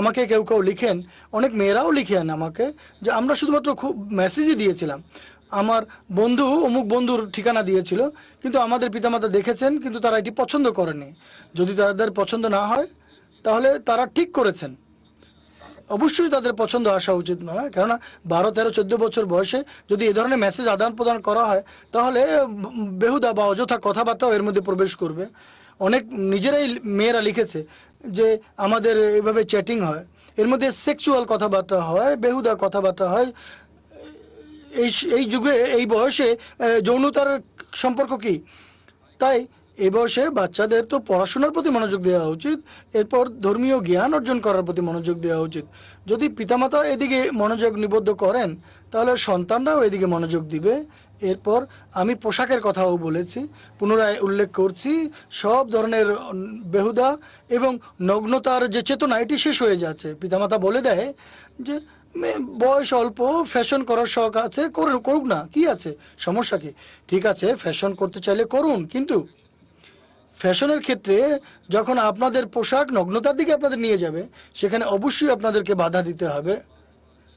আমাকে কেউ কেউ লিখেন, অনেক মেয়েরাও লিখেন আমাকে, যে আমরা শুধুমাত্র খুব মেসেজই দিয়েছিলাম। আমার বন্ধু, অমুক বন্ধুর ঠিকানা দিয়েছিল, কিন্তু আমাদের পিতামাতা দেখেছেন, কিন্তু তারা এটি পছন্দ করেনি। যদি তাদের পছন্দ না হয়, তাহলে তারা ঠিক করেছেন। অবশ্যই তাদের পছন্দ আসা উচিত নয়, কেননা বারো, তেরো, চোদ্দ বছর বয়সে যদি এ ধরনের মেসেজ আদান প্রদান করা হয়, তাহলে বেহুদা বা অযথা কথাবার্তাও এর মধ্যে প্রবেশ করবে। অনেক নিজেরাই মেয়েরা লিখেছে যে আমাদের এভাবে চ্যাটিং হয়। এর মধ্যে সেক্সুয়াল কথাবার্তা হয় বেহুদার কথাবার্তা হয়। এই এই যুগে, এই বয়সে যৌনতার সম্পর্ক কি? তাই এই বয়সে বাচ্চাদের তো পড়াশোনার প্রতি মনোযোগ দেওয়া উচিত, এরপর ধর্মীয় জ্ঞান অর্জন করার প্রতি মনোযোগ দেওয়া উচিত। যদি পিতামাতা এদিকে মনোযোগ নিবদ্ধ করেন, তাহলে সন্তানরাও এদিকে মনোযোগ দিবে। এরপর আমি পোশাকের কথাও বলেছি, পুনরায় উল্লেখ করছি, সব ধরনের বেহুদা এবং নগ্নতার যে চেতনা এটি শেষ হয়ে যাচ্ছে। পিতামাতা বলে দেয় যে বয়স অল্প, ফ্যাশন করার শখ আছে, করুন, করুক না, কি আছে? সমস্যা কি? ঠিক আছে, ফ্যাশন করতে চাইলে করুন, কিন্তু ফ্যাশনের ক্ষেত্রে যখন আপনাদের পোশাক নগ্নতার দিকে আপনাদের নিয়ে যাবে, সেখানে অবশ্যই আপনাদেরকে বাধা দিতে হবে।